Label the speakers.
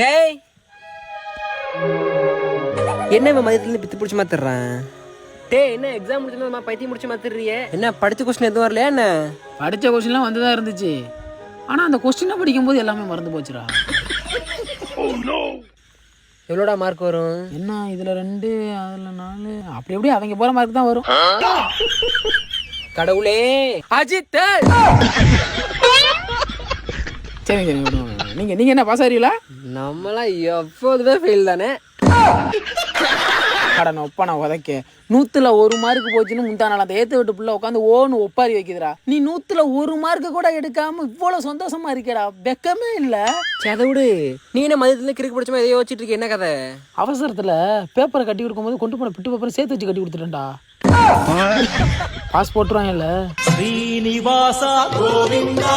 Speaker 1: டேய் என்ன இவன் மதியத்துல பித்து பிடிச்ச மாத்திடுறான் டேய் என்ன எக்ஸாம் முடிச்சதுமா பைத்தியம் முடிச்ச மாத்திடுறியே? என்ன படிச்ச கொஸ்டின் எதுவும் வரலையா என்ன?
Speaker 2: படித்த கொஸ்டின்லாம் வந்து தான் இருந்துச்சு. ஆனால் அந்த கொஸ்டினை படிக்கும்போது எல்லாமே மறந்து போச்சுடா.
Speaker 1: எவ்வளோடா மார்க் வரும்?
Speaker 2: என்ன இதில் ரெண்டு அதில் நாலு அப்படி எப்படி அவங்க போகிற மார்க் தான் வரும்.
Speaker 1: கடவுளே. அஜித்!
Speaker 2: சரி சரி. நீங்க நீங்க என்ன பாஸ் ஆகிறீங்களா
Speaker 1: நம்மளாம் எப்போதுமே ஃபெயில் தானே?
Speaker 2: கடன் ஒப்பான உதைக்க. நூத்துல ஒரு மார்க் போச்சுன்னு முந்தா நாள் அந்த ஏத்து விட்டு புள்ள உட்காந்து ஓன்னு ஒப்பாரி வைக்குதுடா. நீ நூத்துல ஒரு மார்க் கூட எடுக்காம இவ்வளவு சந்தோஷமா இருக்கடா. வெக்கமே இல்ல.
Speaker 1: செதவிடு நீ என்ன மதியத்துல கிறுக்கு பிடிச்ச மாதிரி யோசிச்சுட்டு இருக்க என்ன கதை?
Speaker 2: அவசரத்துல பேப்பரை கட்டி கொடுக்கும் போது கொண்டு போன பிட்டு பேப்பரை சேர்த்து வச்சு கட்டி கொடுத்துட்டேன்டா. பாஸ் போட்டுருவாங்கல்ல
Speaker 3: ஸ்ரீனிவாசா கோவிந்தா